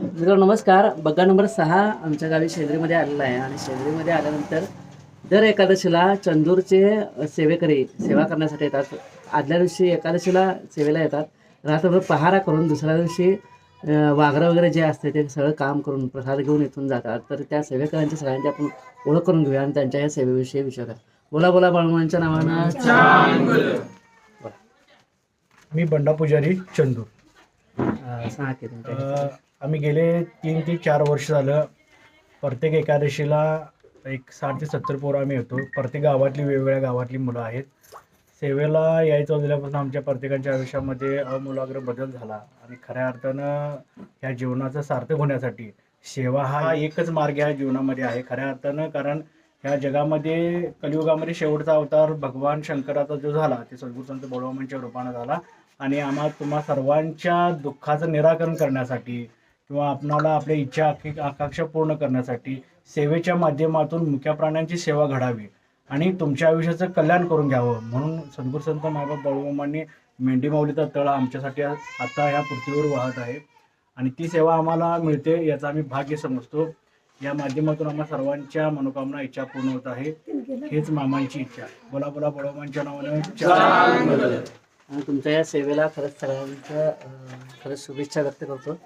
मित्रांनो नमस्कार. बग्गा नंबर सहा आमच्या गावी शेंद्रीमध्ये आलेला आहे आणि शेंद्रीमध्ये आल्यानंतर दर एकादशीला चंदूरचे सेवेकरी सेवा करण्यासाठी येतात. आदल्या दिवशी एकादशीला सेवेला येतात. रात्रभर पहारा करून दुसऱ्या दिवशी वाघरं वगैरे जे असते ते सगळं काम करून प्रसाद घेऊन इथून जातात. तर त्या सेवेकरांच्या सगळ्यांची आपण ओळख करून घेऊया आणि त्यांच्या या सेवेविषयी विचारूया बोला बोला बाळमांच्या नावानं. मी बंडा पुजारी चंदूर. सांगा की तुमच्या अ, आम्ही गेले तीन ते चार वर्ष झालं. प्रत्येक एकादशीला एक साठ ते सत्तर पोरं आम्ही येतो. प्रत्येक गावातली वेगवेगळ्या गावातली मुलं आहेत. सेवेला यायचं दिल्यापासून आमच्या प्रत्येकाच्या आयुष्यामध्ये अमूलाग्र बदल झाला. आणि खऱ्या अर्थानं ह्या जीवनाचं सार्थक होण्यासाठी सेवा हा एकच मार्ग ह्या जीवनामध्ये आहे. खऱ्या अर्थानं कारण ह्या जगामध्ये कलियुगामध्ये शेवटचा अवतार भगवान शंकराचा जो झाला ते सद्गुरुसंत संत रूपानं झाला. आणि आम्हा तुम्हा सर्वांच्या दुःखाचं निराकरण करण्यासाठी किंवा आपणाला आपल्या इच्छा आकांक्षा पूर्ण करण्यासाठी सेवेच्या माध्यमातून मुख्या प्राण्यांची सेवा घडावी आणि तुमच्या आयुष्याचं कल्याण करून घ्यावं. म्हणून सद्गुरू संत मायबाप बाळूमामांनी मेंढी माऊलीचा तळ आमच्यासाठी आता ह्या पृथ्वीवर वाहत आहे. आणि ती सेवा आम्हाला मिळते याचा आम्ही भाग्य समजतो. या माध्यमातून आम्हा सर्वांच्या मनोकामना इच्छा पूर्ण होत आहे हेच मामांची इच्छा बोला बोला बडोबांच्या नावाने. तुमच्या या सेवेला खरंच सर्वांच्या खरंच शुभेच्छा व्यक्त करतो.